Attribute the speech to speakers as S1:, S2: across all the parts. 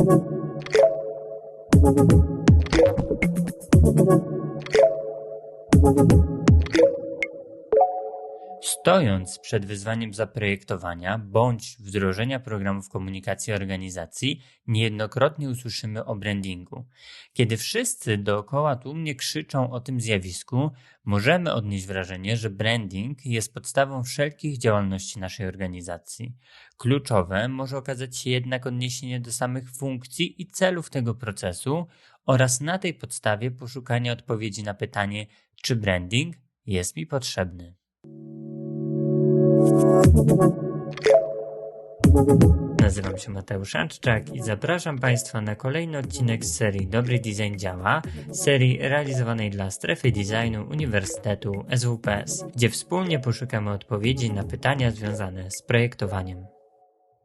S1: Thank you. Stojąc przed wyzwaniem zaprojektowania bądź wdrożenia programów komunikacji organizacji, niejednokrotnie usłyszymy o brandingu. Kiedy wszyscy dookoła tłumnie krzyczą o tym zjawisku, możemy odnieść wrażenie, że branding jest podstawą wszelkich działalności naszej organizacji. Kluczowe może okazać się jednak odniesienie do samych funkcji i celów tego procesu oraz na tej podstawie poszukanie odpowiedzi na pytanie, czy branding jest mi potrzebny. Nazywam się Mateusz Anczczak i zapraszam Państwa na kolejny odcinek z serii Dobry Design Działa, serii realizowanej dla Strefy Designu Uniwersytetu SWPS, gdzie wspólnie poszukamy odpowiedzi na pytania związane z projektowaniem.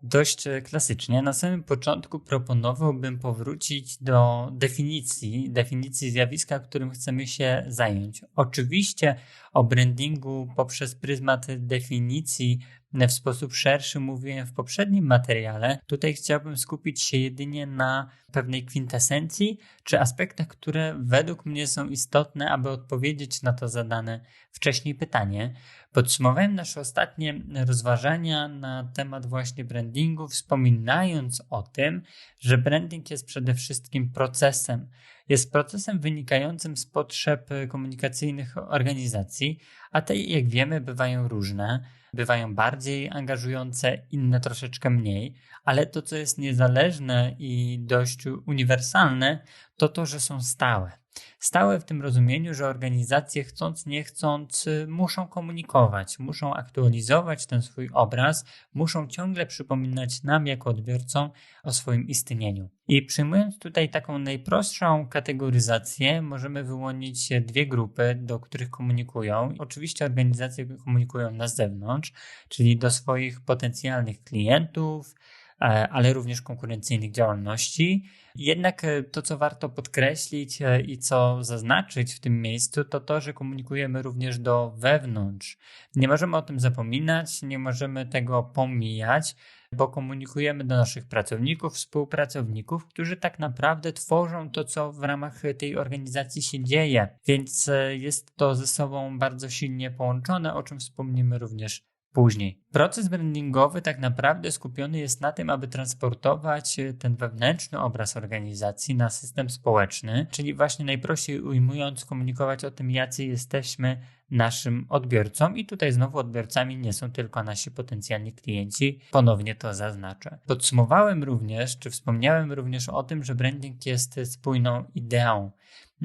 S1: Dość klasycznie, na samym początku proponowałbym powrócić do definicji, definicji zjawiska, którym chcemy się zająć. Oczywiście o brandingu poprzez pryzmat definicji w sposób szerszy mówiłem w poprzednim materiale. Tutaj chciałbym skupić się jedynie na pewnej kwintesencji czy aspektach, które według mnie są istotne, aby odpowiedzieć na to zadane wcześniej pytanie. Podsumowałem nasze ostatnie rozważania na temat właśnie brandingu, wspominając o tym, że branding jest przede wszystkim procesem. Jest procesem wynikającym z potrzeb komunikacyjnych organizacji, a te, jak wiemy, bywają różne bywają bardziej angażujące, inne troszeczkę mniej, ale to, co jest niezależne i dość uniwersalne, to to, że są stałe. Stałe w tym rozumieniu, że organizacje chcąc nie chcąc muszą komunikować, muszą aktualizować ten swój obraz, muszą ciągle przypominać nam jako odbiorcom o swoim istnieniu. I przyjmując tutaj taką najprostszą kategoryzację, możemy wyłonić dwie grupy, do których komunikują. Oczywiście organizacje komunikują na zewnątrz, czyli do swoich potencjalnych klientów, ale również konkurencyjnych działalności jednak e, to, co warto podkreślić e, i co zaznaczyć w tym miejscu, to to, że komunikujemy również do wewnątrz. Nie możemy o tym zapominać, nie możemy tego pomijać, bo komunikujemy do naszych pracowników, współpracowników, którzy tak naprawdę tworzą to, co w ramach tej organizacji się dzieje. Więc e, jest to ze sobą bardzo silnie połączone, o czym wspomnimy również później. Proces brandingowy tak naprawdę skupiony jest na tym, aby transportować e, ten wewnętrzny obraz organizacji na system społeczny, czyli właśnie najprościej ujmując, komunikować o tym, jacy jesteśmy naszym odbiorcom. I tutaj znowu odbiorcami nie są tylko nasi potencjalni klienci. Ponownie to zaznaczę. Podsumowałem również, czy wspomniałem również o tym, że branding jest spójną ideą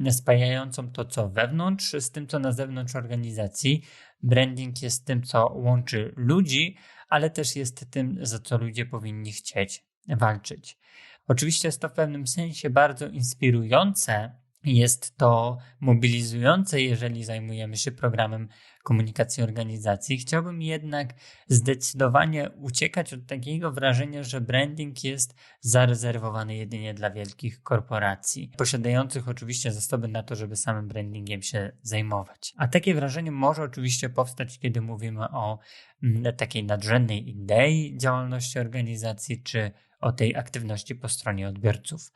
S1: spajającą to, co wewnątrz, z tym, co na zewnątrz organizacji. Branding jest tym, co łączy ludzi, ale też jest tym, za co ludzie powinni chcieć walczyć. Oczywiście jest to w pewnym sensie bardzo inspirujące, jest to mobilizujące, jeżeli zajmujemy się programem komunikacji organizacji. Chciałbym jednak zdecydowanie uciekać od takiego wrażenia, że branding jest zarezerwowany jedynie dla wielkich korporacji, posiadających oczywiście zasoby na to, żeby samym brandingiem się zajmować. A takie wrażenie może oczywiście powstać, kiedy mówimy o mm, takiej nadrzędnej idei działalności organizacji, czy o tej aktywności po stronie odbiorców.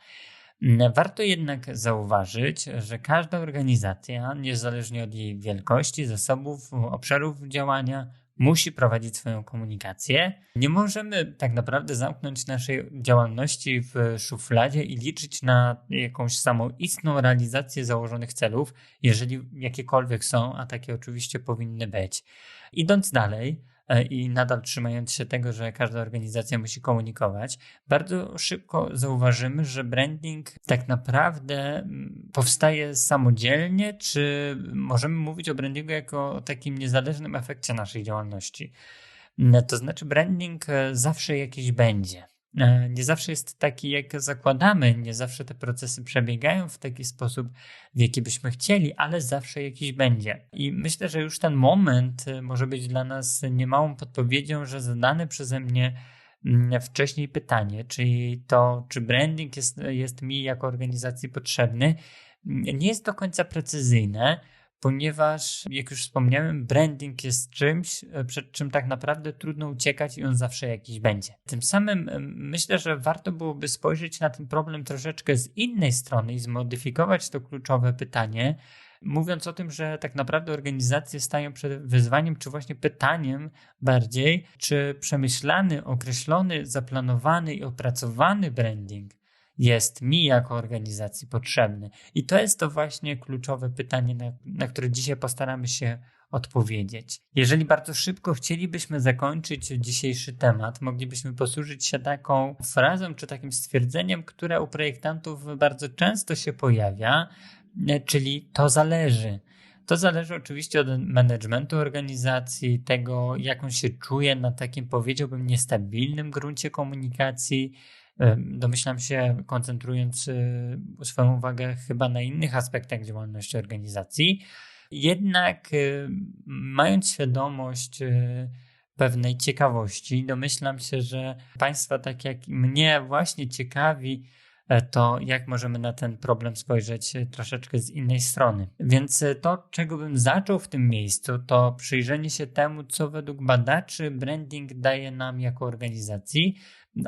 S1: Warto jednak zauważyć, że każda organizacja, niezależnie od jej wielkości, zasobów, obszarów działania, musi prowadzić swoją komunikację. Nie możemy tak naprawdę zamknąć naszej działalności w szufladzie i liczyć na jakąś samoistną realizację założonych celów, jeżeli jakiekolwiek są, a takie oczywiście powinny być. Idąc dalej, i nadal trzymając się tego, że każda organizacja musi komunikować, bardzo szybko zauważymy, że branding tak naprawdę mm, powstaje samodzielnie, czy możemy mówić o brandingu jako o takim niezależnym efekcie naszej działalności. Mm, to znaczy, branding e, zawsze jakiś będzie. E, nie zawsze jest taki, jak zakładamy, nie zawsze te procesy przebiegają w taki sposób, w jaki byśmy chcieli, ale zawsze jakiś będzie. I myślę, że już ten moment e, może być dla nas niemałą podpowiedzią, że zadane przeze mnie mm, wcześniej pytanie, czyli to, czy branding jest, jest mi jako organizacji potrzebny, nie jest do końca precyzyjne, ponieważ, jak już wspomniałem, branding jest czymś, przed czym tak naprawdę trudno uciekać i on zawsze jakiś będzie. Tym samym myślę, że warto byłoby spojrzeć na ten problem troszeczkę z innej strony i zmodyfikować to kluczowe pytanie, mówiąc o tym, że tak naprawdę organizacje stają przed wyzwaniem, czy właśnie pytaniem bardziej, czy przemyślany, określony, zaplanowany i opracowany branding jest mi jako organizacji potrzebny? I to jest to właśnie kluczowe pytanie, na, na które dzisiaj postaramy się odpowiedzieć. Jeżeli bardzo szybko chcielibyśmy zakończyć dzisiejszy temat, moglibyśmy posłużyć się taką frazą czy takim stwierdzeniem, które u projektantów bardzo często się pojawia, czyli to zależy. To zależy oczywiście od managementu organizacji, tego, jak on się czuje na takim, powiedziałbym, niestabilnym gruncie komunikacji, Domyślam się, koncentrując y, swoją uwagę chyba na innych aspektach działalności organizacji. Jednak, y, mając świadomość y, pewnej ciekawości, domyślam się, że Państwa, tak jak mnie, właśnie ciekawi e, to, jak możemy na ten problem spojrzeć troszeczkę z innej strony. Więc to, czego bym zaczął w tym miejscu, to przyjrzenie się temu, co według badaczy branding daje nam jako organizacji,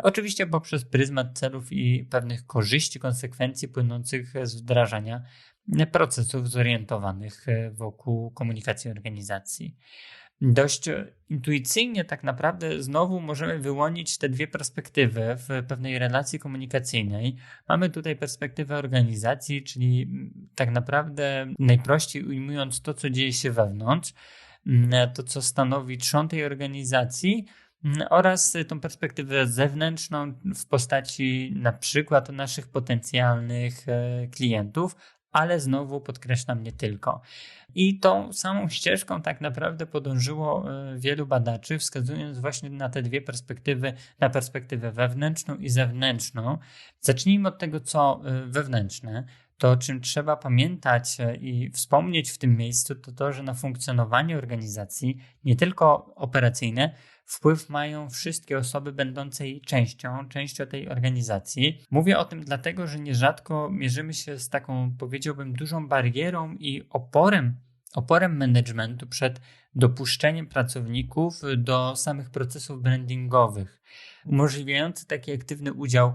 S1: oczywiście poprzez pryzmat celów i pewnych korzyści, konsekwencji płynących z wdrażania procesów zorientowanych e, wokół komunikacji organizacji. Dość intuicyjnie, tak naprawdę, znowu możemy wyłonić te dwie perspektywy w pewnej relacji komunikacyjnej. Mamy tutaj perspektywę organizacji, czyli tak naprawdę, najprościej ujmując to, co dzieje się wewnątrz, to, co stanowi trzon tej organizacji oraz tą perspektywę zewnętrzną w postaci na przykład naszych potencjalnych e, klientów, ale znowu podkreślam nie tylko. I tą samą ścieżką tak naprawdę podążyło e, wielu badaczy, wskazując właśnie na te dwie perspektywy, na perspektywę wewnętrzną i zewnętrzną. Zacznijmy od tego, co e, wewnętrzne. To, o czym trzeba pamiętać i wspomnieć w tym miejscu, to to, że na funkcjonowanie organizacji, nie tylko operacyjne, wpływ mają wszystkie osoby będące jej częścią, częścią tej organizacji. Mówię o tym dlatego, że nierzadko mierzymy się z taką, powiedziałbym, dużą barierą i oporem, oporem managementu przed dopuszczeniem pracowników do samych procesów brandingowych, umożliwiający taki aktywny udział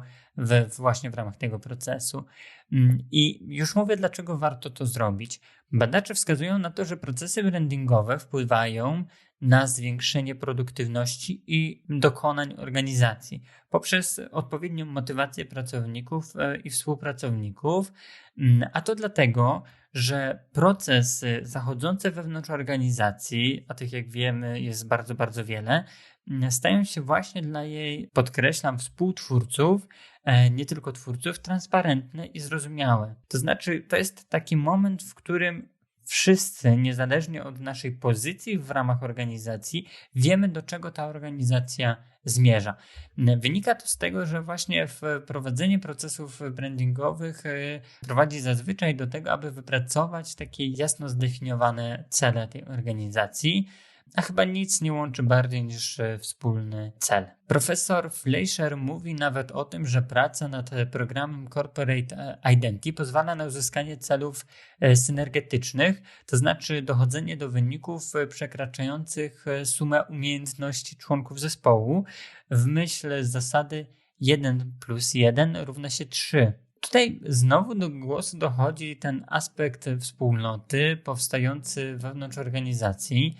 S1: właśnie w ramach tego procesu. Mm, I już mówię, dlaczego warto to zrobić. Badacze wskazują na to, że procesy brandingowe wpływają na zwiększenie produktywności i dokonań organizacji poprzez odpowiednią motywację pracowników e, i współpracowników, mm, a to dlatego, że procesy zachodzące wewnątrz organizacji, a tych jak wiemy jest bardzo, bardzo wiele, mm, stają się właśnie dla jej, podkreślam, współtwórców, e, nie tylko twórców, transparentne i zrozumiałe. To znaczy, to jest taki moment, w którym wszyscy, niezależnie od naszej pozycji w ramach organizacji, wiemy, do czego ta organizacja zmierza. Wynika to z tego, że właśnie wprowadzenie procesów brandingowych e, prowadzi zazwyczaj do tego, aby wypracować takie jasno zdefiniowane cele tej organizacji a chyba nic nie łączy bardziej niż e, wspólny cel. Profesor Fleischer mówi nawet o tym, że praca nad programem Corporate Identity pozwala na uzyskanie celów e, synergetycznych, to znaczy dochodzenie do wyników e, przekraczających sumę umiejętności członków zespołu w myśl zasady 1 plus 1 równa się 3. Tutaj znowu do głosu dochodzi ten aspekt wspólnoty powstający wewnątrz organizacji,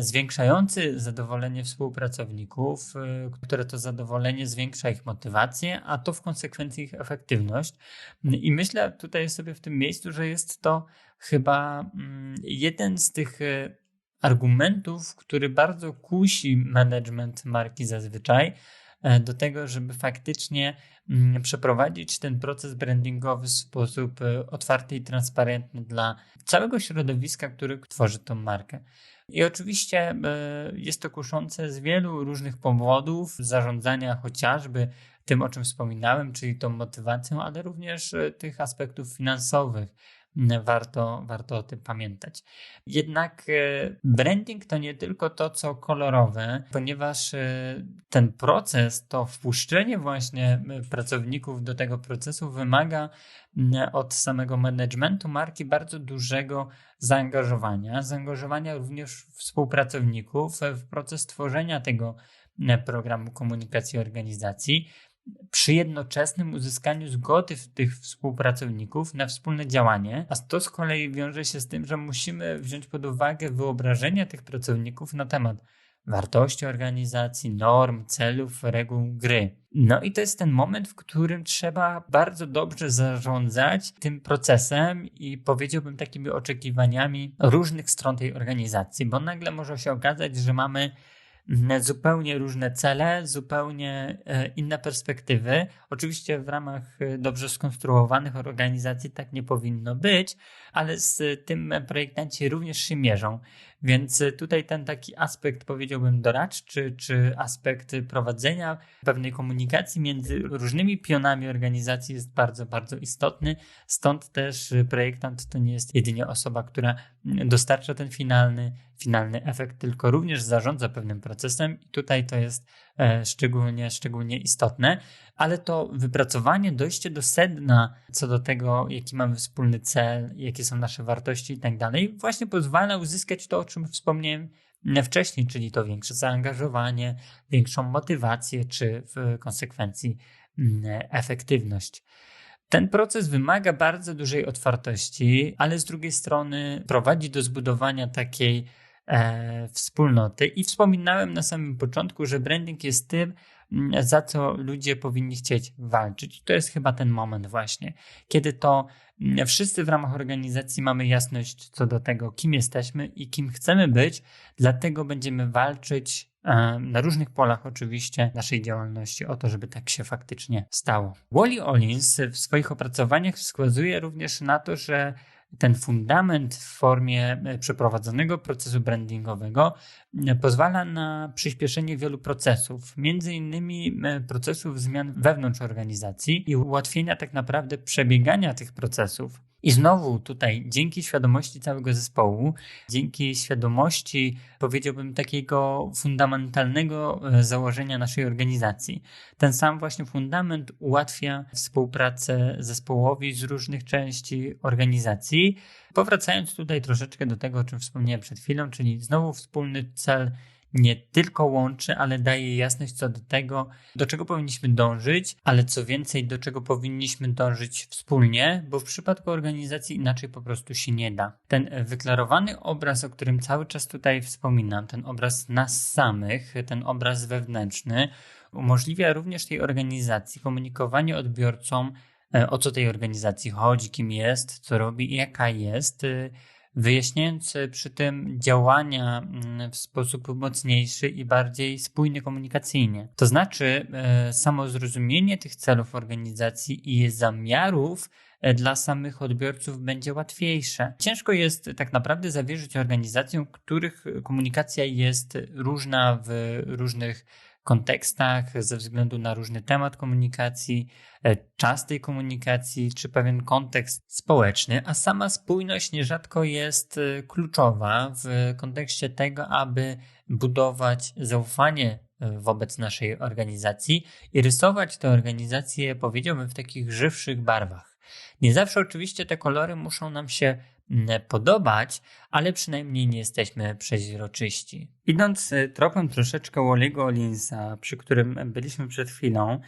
S1: zwiększający zadowolenie współpracowników, y, które to zadowolenie zwiększa ich motywację, a to w konsekwencji ich efektywność. I myślę tutaj sobie w tym miejscu, że jest to chyba mm, jeden z tych y, argumentów, który bardzo kusi management marki zazwyczaj e, do tego, żeby faktycznie mm, przeprowadzić ten proces brandingowy w sposób y, otwarty i transparentny dla całego środowiska, który tworzy tą markę. I oczywiście e, jest to kuszące z wielu różnych powodów, zarządzania chociażby tym, o czym wspominałem, czyli tą motywacją, ale również e, tych aspektów finansowych. Warto, warto o tym pamiętać. Jednak e, branding to nie tylko to, co kolorowe, ponieważ e, ten proces, to wpuszczenie właśnie pracowników do tego procesu wymaga od samego managementu marki bardzo dużego zaangażowania, zaangażowania również współpracowników w proces tworzenia tego programu komunikacji organizacji przy jednoczesnym uzyskaniu zgody tych współpracowników na wspólne działanie, a to z kolei wiąże się z tym, że musimy wziąć pod uwagę wyobrażenia tych pracowników na temat wartości organizacji, norm, celów, reguł gry. No i to jest ten moment, w którym trzeba bardzo dobrze zarządzać tym procesem i powiedziałbym takimi oczekiwaniami różnych stron tej organizacji, bo nagle może się okazać, że mamy zupełnie różne cele, zupełnie e, inne perspektywy. Oczywiście w ramach e, dobrze skonstruowanych organizacji tak nie powinno być, ale z tym projektanci również się mierzą. Więc tutaj ten taki aspekt, powiedziałbym, doradczy, czy aspekt prowadzenia pewnej komunikacji między różnymi pionami organizacji jest bardzo, bardzo istotny. Stąd też projektant to nie jest jedynie osoba, która dostarcza ten finalny, finalny efekt, tylko również zarządza pewnym procesem i tutaj to jest E, szczególnie, szczególnie istotne, ale to wypracowanie, dojście do sedna co do tego, jaki mamy wspólny cel, jakie są nasze wartości i tak dalej, właśnie pozwala uzyskać to, czym wspomniałem wcześniej, czyli to większe zaangażowanie, większą motywację, czy w konsekwencji mm, efektywność. Ten proces wymaga bardzo dużej otwartości, ale z drugiej strony prowadzi do zbudowania takiej e, wspólnoty. I wspominałem na samym początku, że branding jest tym, za co ludzie powinni chcieć walczyć. To jest chyba ten moment właśnie, kiedy to mm, wszyscy w ramach organizacji mamy jasność co do tego, kim jesteśmy i kim chcemy być, dlatego będziemy walczyć e, na różnych polach oczywiście naszej działalności o to, żeby tak się faktycznie stało. Wally Olins w swoich opracowaniach wskazuje również na to, że ten fundament w formie e, przeprowadzonego procesu brandingowego e, pozwala na przyspieszenie wielu procesów, między innymi e, procesów zmian wewnątrz organizacji i ułatwienia tak naprawdę przebiegania tych procesów. I znowu tutaj, dzięki świadomości całego zespołu, dzięki świadomości, powiedziałbym, takiego fundamentalnego e, założenia naszej organizacji, ten sam właśnie fundament ułatwia współpracę zespołowi z różnych części organizacji. Powracając tutaj troszeczkę do tego, o czym wspomniałem przed chwilą, czyli znowu wspólny cel nie tylko łączy, ale daje jasność co do tego, do czego powinniśmy dążyć, ale co więcej, do czego powinniśmy dążyć wspólnie, bo w przypadku organizacji inaczej po prostu się nie da. Ten wyklarowany obraz, o którym cały czas tutaj wspominam, ten obraz nas samych, ten obraz wewnętrzny, umożliwia również tej organizacji komunikowanie odbiorcom, e, o co tej organizacji chodzi, kim jest, co robi i jaka jest wyjaśniając przy tym działania mm, w sposób mocniejszy i bardziej spójny komunikacyjnie. To znaczy, e, samo zrozumienie tych celów organizacji i jej zamiarów e, dla samych odbiorców będzie łatwiejsze. Ciężko jest tak naprawdę zawierzyć organizacjom, których komunikacja jest różna w różnych kontekstach, ze względu na różny temat komunikacji, e, czas tej komunikacji, czy pewien kontekst społeczny, a sama spójność nierzadko jest e, kluczowa w kontekście tego, aby budować zaufanie e, wobec naszej organizacji i rysować tę organizację, powiedziałbym, w takich żywszych barwach. Nie zawsze oczywiście te kolory muszą nam się podobać, ale przynajmniej nie jesteśmy przeźroczyści. Idąc e, tropem troszeczkę Wally'ego Linsa, przy którym byliśmy przed chwilą,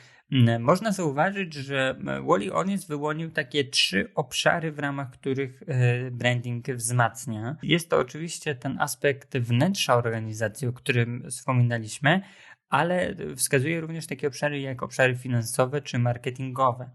S1: można zauważyć, że Wally Olins wyłonił takie trzy obszary, w ramach których e, branding wzmacnia. Jest to oczywiście ten aspekt wnętrza organizacji, o którym wspominaliśmy, ale wskazuje również takie obszary jak obszary finansowe czy marketingowe.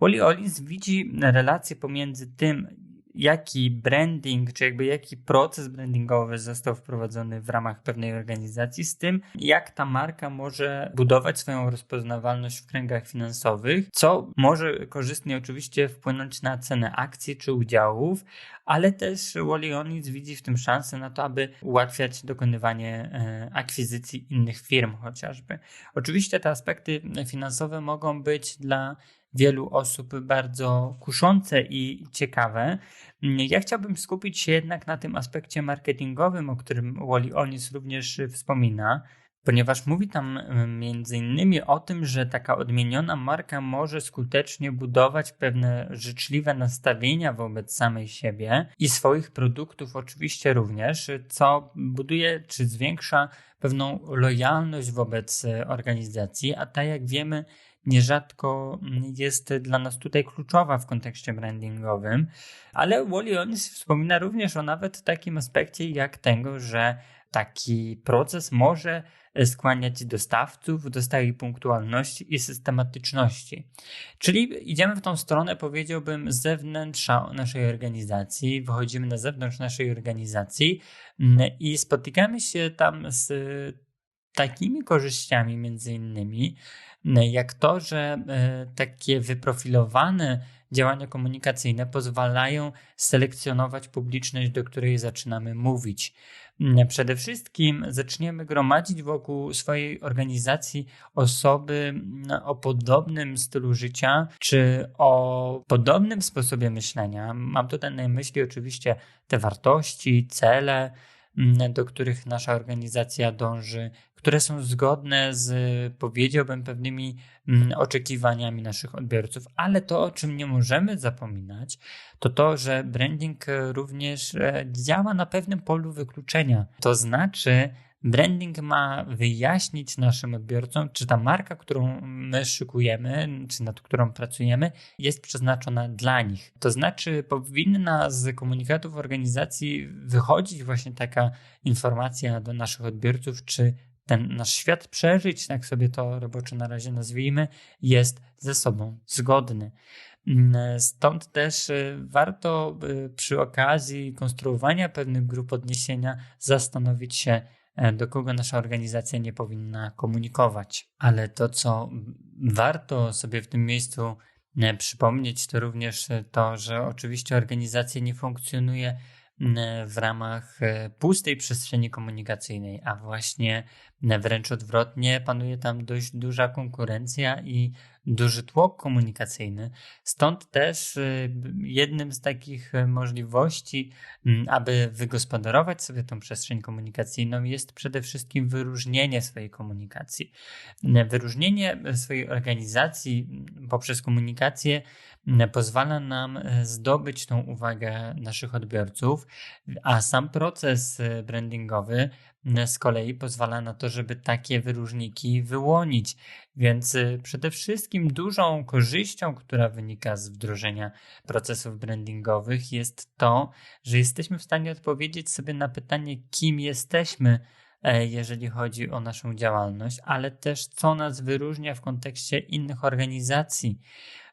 S1: Wally Olins widzi relację pomiędzy tym, jaki branding, czy jakby jaki proces brandingowy został wprowadzony w ramach pewnej organizacji, z tym, jak ta marka może budować swoją rozpoznawalność w kręgach finansowych, co może korzystnie oczywiście wpłynąć na cenę akcji czy udziałów, ale też Walionis widzi w tym szansę na to, aby ułatwiać dokonywanie e, akwizycji innych firm chociażby. Oczywiście te aspekty finansowe mogą być dla wielu osób bardzo kuszące i ciekawe. Ja chciałbym skupić się jednak na tym aspekcie marketingowym, o którym Wally Onis również wspomina ponieważ mówi tam między innymi o tym, że taka odmieniona marka może skutecznie budować pewne życzliwe nastawienia wobec samej siebie i swoich produktów oczywiście również, co buduje czy zwiększa pewną lojalność wobec organizacji, a tak jak wiemy, nierzadko jest dla nas tutaj kluczowa w kontekście brandingowym, ale Wally Onis wspomina również o nawet takim aspekcie jak tego, że taki proces może skłaniać dostawców do stałej punktualności i systematyczności. Czyli idziemy w tą stronę, powiedziałbym, z zewnętrza naszej organizacji, wychodzimy na zewnątrz naszej organizacji mm, i spotykamy się tam z takimi korzyściami, między innymi, jak to, że e, takie wyprofilowane działania komunikacyjne pozwalają selekcjonować publiczność, do której zaczynamy mówić. Przede wszystkim zaczniemy gromadzić wokół swojej organizacji osoby o podobnym stylu życia czy o podobnym sposobie myślenia. Mam tutaj na myśli oczywiście te wartości, cele, do których nasza organizacja dąży, które są zgodne z, powiedziałbym, pewnymi mm, oczekiwaniami naszych odbiorców, ale to, o czym nie możemy zapominać, to to, że branding również e, działa na pewnym polu wykluczenia. To znaczy, Branding ma wyjaśnić naszym odbiorcom, czy ta marka, którą my szykujemy, czy nad którą pracujemy, jest przeznaczona dla nich. To znaczy, powinna z komunikatów organizacji wychodzić właśnie taka informacja do naszych odbiorców, czy ten nasz świat przeżyć, jak sobie to roboczo na razie nazwijmy, jest ze sobą zgodny. Mm, stąd też y, warto y, przy okazji konstruowania pewnych grup odniesienia zastanowić się, e, do kogo nasza organizacja nie powinna komunikować. Ale to, co warto sobie w tym miejscu e, przypomnieć, to również to, że oczywiście organizacja nie funkcjonuje w ramach e, pustej przestrzeni komunikacyjnej, a właśnie wręcz odwrotnie panuje tam dość duża konkurencja i duży tłok komunikacyjny. Stąd też y, jednym z takich y, możliwości, aby wygospodarować sobie tą przestrzeń komunikacyjną, jest przede wszystkim wyróżnienie swojej komunikacji. Wyróżnienie swojej organizacji poprzez komunikację pozwala nam y, zdobyć tą uwagę naszych odbiorców, a sam proces brandingowy z kolei pozwala na to, żeby takie wyróżniki wyłonić. Więc y, przede wszystkim dużą korzyścią, która wynika z wdrożenia procesów brandingowych, jest to, że jesteśmy w stanie odpowiedzieć sobie na pytanie, kim jesteśmy, e, jeżeli chodzi o naszą działalność, ale też co nas wyróżnia w kontekście innych organizacji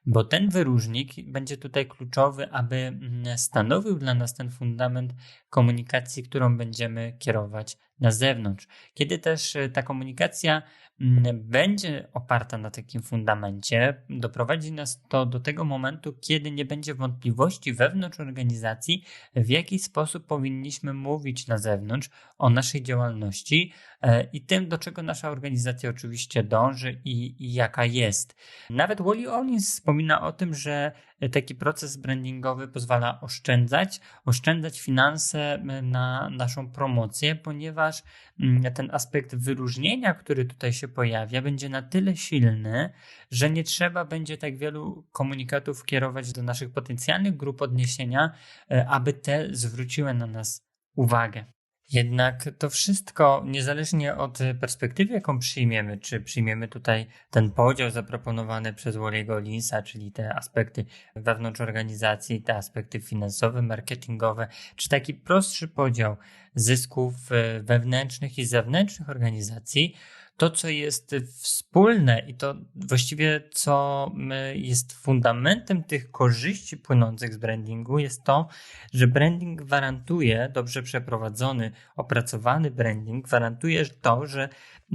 S1: bo ten wyróżnik będzie tutaj kluczowy, aby mm, stanowił dla nas ten fundament komunikacji, którą będziemy kierować na zewnątrz. Kiedy też e, ta komunikacja mm, będzie oparta na takim fundamencie, doprowadzi nas to do tego momentu, kiedy nie będzie wątpliwości wewnątrz organizacji, w jaki sposób powinniśmy mówić na zewnątrz o naszej działalności e, i tym, do czego nasza organizacja oczywiście dąży i, i jaka jest. Nawet Wally Owens wspomina o tym, że taki proces brandingowy pozwala oszczędzać, oszczędzać finanse na naszą promocję, ponieważ mm, ten aspekt wyróżnienia, który tutaj się pojawia, będzie na tyle silny, że nie trzeba będzie tak wielu komunikatów kierować do naszych potencjalnych grup odniesienia, e, aby te zwróciły na nas uwagę. Jednak to wszystko, niezależnie od perspektywy, jaką przyjmiemy, czy przyjmiemy tutaj ten podział zaproponowany przez Wally'ego Linsa, czyli te aspekty wewnątrz organizacji, te aspekty finansowe, marketingowe, czy taki prostszy podział zysków e, wewnętrznych i zewnętrznych organizacji, to, co jest wspólne i to właściwie co jest fundamentem tych korzyści płynących z brandingu, jest to, że branding gwarantuje, dobrze przeprowadzony, opracowany branding gwarantuje to, że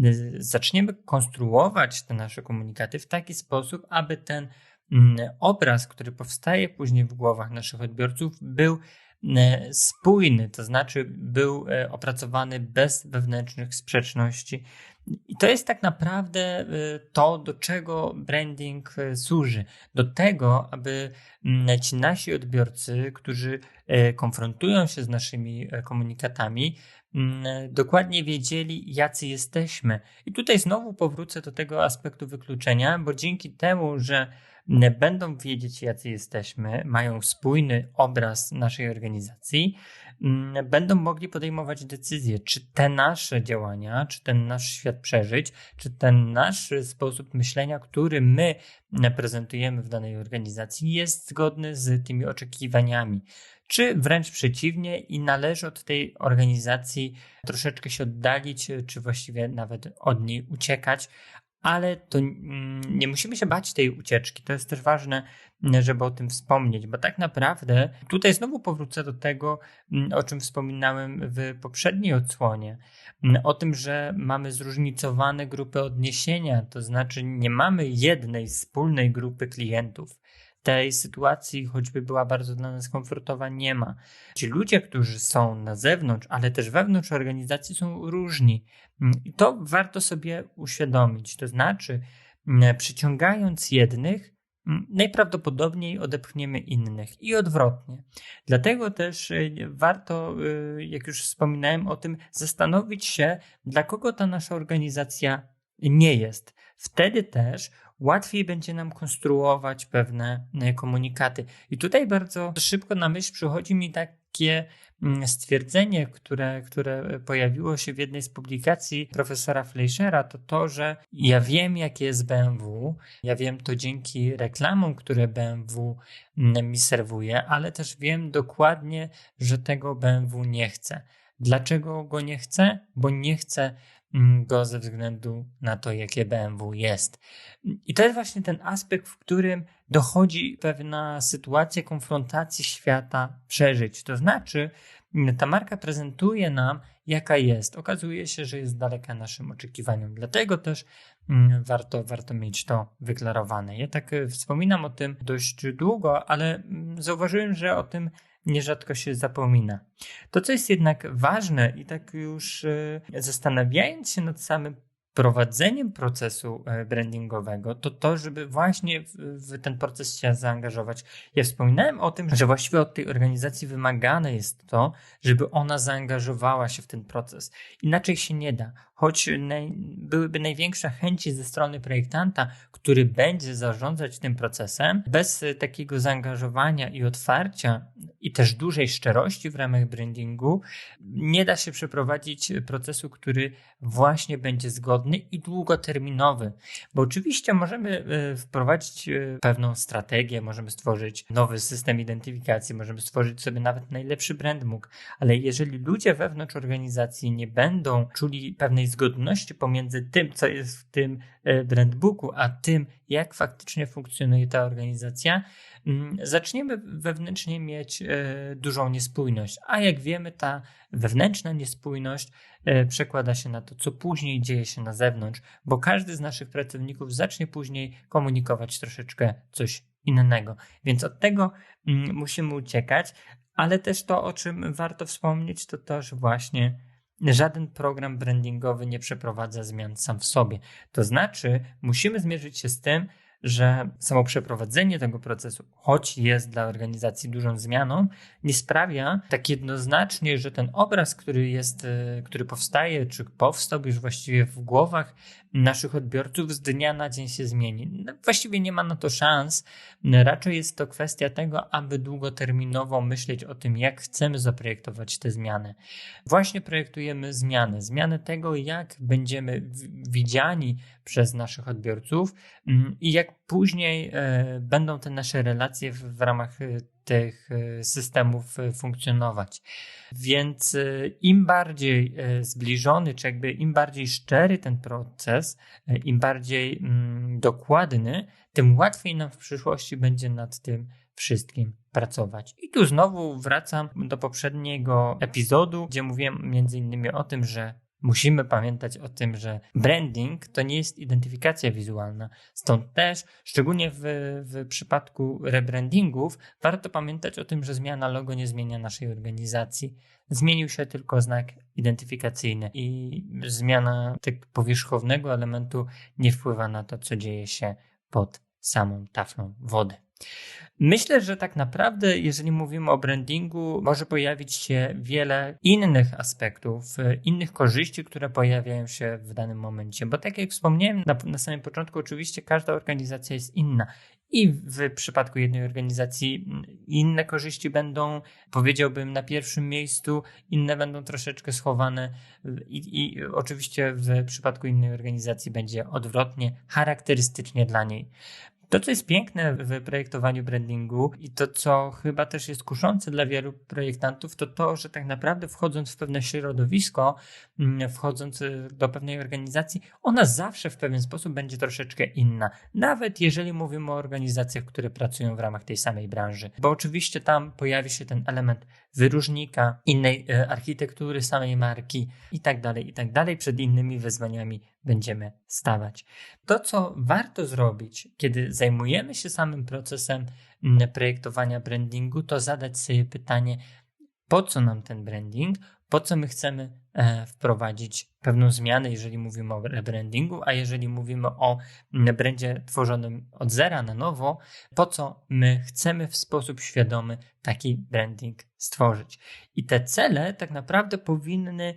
S1: y, zaczniemy konstruować te nasze komunikaty w taki sposób, aby ten obraz, który powstaje później w głowach naszych odbiorców, był spójny, to znaczy był y, opracowany bez wewnętrznych sprzeczności I to jest tak naprawdę y, to, do czego branding y, służy. Do tego, aby mm, ci nasi odbiorcy, którzy y, konfrontują się z naszymi komunikatami, mm, dokładnie wiedzieli, jacy jesteśmy. I tutaj znowu powrócę do tego aspektu wykluczenia, bo dzięki temu, że będą wiedzieć, jacy jesteśmy, mają spójny obraz naszej organizacji, mm, będą mogli podejmować decyzje, czy te nasze działania, czy ten nasz świat przeżyć, czy ten nasz sposób myślenia, który my prezentujemy w danej organizacji, jest zgodny z tymi oczekiwaniami. Czy wręcz przeciwnie i należy od tej organizacji troszeczkę się oddalić, czy właściwie nawet od niej uciekać, ale to mm, nie musimy się bać tej ucieczki. To jest też ważne, żeby o tym wspomnieć, bo tak naprawdę tutaj znowu powrócę do tego, mm, o czym wspominałem w poprzedniej odsłonie, mm, o tym, że mamy zróżnicowane grupy odniesienia, to znaczy nie mamy jednej wspólnej grupy klientów tej sytuacji, choćby była bardzo dla nas komfortowa, nie ma. Ci ludzie, którzy są na zewnątrz, ale też wewnątrz organizacji są różni. I to warto sobie uświadomić. To znaczy, przyciągając jednych, najprawdopodobniej odepchniemy innych i odwrotnie. Dlatego też y, warto, y, jak już wspominałem o tym, zastanowić się, dla kogo ta nasza organizacja nie jest. Wtedy też łatwiej będzie nam konstruować pewne e, komunikaty. I tutaj bardzo szybko na myśl przychodzi mi takie mm, stwierdzenie, które, które pojawiło się w jednej z publikacji profesora Fleischera, to to, że ja wiem, jakie jest BMW, ja wiem to dzięki reklamom, które BMW mm, mi serwuje, ale też wiem dokładnie, że tego BMW nie chcę. Dlaczego go nie chcę? Bo nie chcę go ze względu na to, jakie BMW jest. I to jest właśnie ten aspekt, w którym dochodzi pewna sytuacja konfrontacji świata przeżyć. To znaczy, mm, ta marka prezentuje nam, jaka jest. Okazuje się, że jest daleka naszym oczekiwaniom. Dlatego też mm, warto, warto mieć to wyklarowane. Ja tak e, wspominam o tym dość długo, ale zauważyłem, że o tym nierzadko się zapomina. To, co jest jednak ważne i tak już e, zastanawiając się nad samym prowadzeniem procesu e, brandingowego, to to, żeby właśnie w, w, ten proces się zaangażować. Ja wspominałem o tym, że właściwie od tej organizacji wymagane jest to, żeby ona zaangażowała się w ten proces. Inaczej się nie da. Choć naj, byłyby największe chęci ze strony projektanta, który będzie zarządzać tym procesem, bez takiego zaangażowania i otwarcia i też dużej szczerości w ramach brandingu, nie da się przeprowadzić procesu, który właśnie będzie zgodny i długoterminowy. Bo oczywiście możemy e, wprowadzić e, pewną strategię, możemy stworzyć nowy system identyfikacji, możemy stworzyć sobie nawet najlepszy brand mógł, ale jeżeli ludzie wewnątrz organizacji nie będą czuli pewnej zgodności pomiędzy tym, co jest w tym e, brandbooku, a tym, jak faktycznie funkcjonuje ta organizacja, mm, zaczniemy wewnętrznie mieć dużą niespójność. A jak wiemy, ta wewnętrzna niespójność E, przekłada się na to, co później dzieje się na zewnątrz, bo każdy z naszych pracowników zacznie później komunikować troszeczkę coś innego. Więc od tego mm, musimy uciekać, ale też to, o czym warto wspomnieć, to to, że właśnie żaden program brandingowy nie przeprowadza zmian sam w sobie. To znaczy, musimy zmierzyć się z tym, że samo przeprowadzenie tego procesu, choć jest dla organizacji dużą zmianą, nie sprawia tak jednoznacznie, że ten obraz, który jest, e, który powstaje, czy powstał już właściwie w głowach naszych odbiorców z dnia na dzień się zmieni. No, właściwie nie ma na to szans. Raczej jest to kwestia tego, aby długoterminowo myśleć o tym, jak chcemy zaprojektować te zmiany. Właśnie projektujemy zmiany. Zmiany tego, jak będziemy widziani przez naszych odbiorców mm, i jak później e, będą te nasze relacje w ramach e, tych e, systemów e, funkcjonować. Więc e, im bardziej zbliżony, czy jakby im bardziej szczery ten proces, im bardziej mm, dokładny, tym łatwiej nam w przyszłości będzie nad tym wszystkim pracować. I tu znowu wracam do poprzedniego epizodu, gdzie mówiłem między innymi o tym, że Musimy pamiętać o tym, że branding to nie jest identyfikacja wizualna. Stąd też, szczególnie w, w przypadku rebrandingów, warto pamiętać o tym, że zmiana logo nie zmienia naszej organizacji. Zmienił się tylko znak identyfikacyjny i zmiana tego powierzchownego elementu nie wpływa na to, co dzieje się pod samą taflą wody. Myślę, że tak naprawdę, jeżeli mówimy o brandingu, może pojawić się wiele innych aspektów, innych korzyści, które pojawiają się w danym momencie. Bo tak jak wspomniałem na, na samym początku, oczywiście każda organizacja jest inna. I w przypadku jednej organizacji inne korzyści będą, powiedziałbym, na pierwszym miejscu, inne będą troszeczkę schowane, i, i oczywiście w przypadku innej organizacji będzie odwrotnie, charakterystycznie dla niej. To, co jest piękne w projektowaniu brandingu i to, co chyba też jest kuszące dla wielu projektantów, to to, że tak naprawdę wchodząc w pewne środowisko, mm, wchodząc y, do pewnej organizacji, ona zawsze w pewien sposób będzie troszeczkę inna. Nawet jeżeli mówimy o organizacjach, które pracują w ramach tej samej branży, bo oczywiście tam pojawi się ten element wyróżnika, innej y, architektury samej marki i tak dalej, i tak dalej. Przed innymi wyzwaniami będziemy stawać. To, co warto zrobić, kiedy zajmujemy się samym procesem mm, projektowania brandingu, to zadać sobie pytanie, po co nam ten branding, po co my chcemy e, wprowadzić pewną zmianę, jeżeli mówimy o rebrandingu, a jeżeli mówimy o brandzie tworzonym od zera na nowo, po co my chcemy w sposób świadomy taki branding stworzyć. I te cele tak naprawdę powinny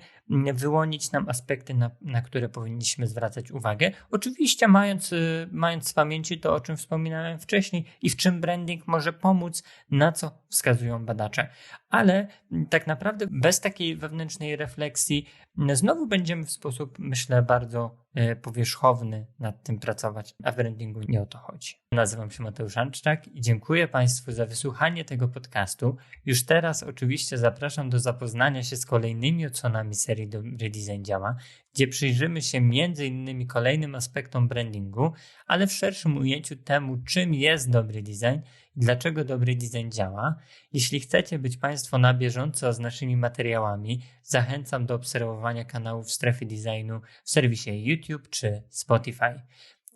S1: wyłonić nam aspekty, na, na które powinniśmy zwracać uwagę. Oczywiście mając, y, mając w pamięci to, o czym wspominałem wcześniej i w czym branding może pomóc, na co wskazują badacze. Ale mm, tak naprawdę bez takiej wewnętrznej refleksji znowu będziemy w sposób, myślę, bardzo e, powierzchowny nad tym pracować, a w brandingu nie o to chodzi. Nazywam się Mateusz Anczak i dziękuję Państwu za wysłuchanie tego podcastu. Już teraz oczywiście zapraszam do zapoznania się z kolejnymi odsłonami serii Dobry Design Działa, gdzie przyjrzymy się innymi kolejnym aspektom brandingu, ale w szerszym ujęciu temu, czym jest dobry design dlaczego dobry design działa. Jeśli chcecie być Państwo na bieżąco z naszymi materiałami, zachęcam do obserwowania kanałów Strefy Designu w serwisie YouTube czy Spotify.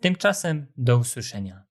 S1: Tymczasem do usłyszenia.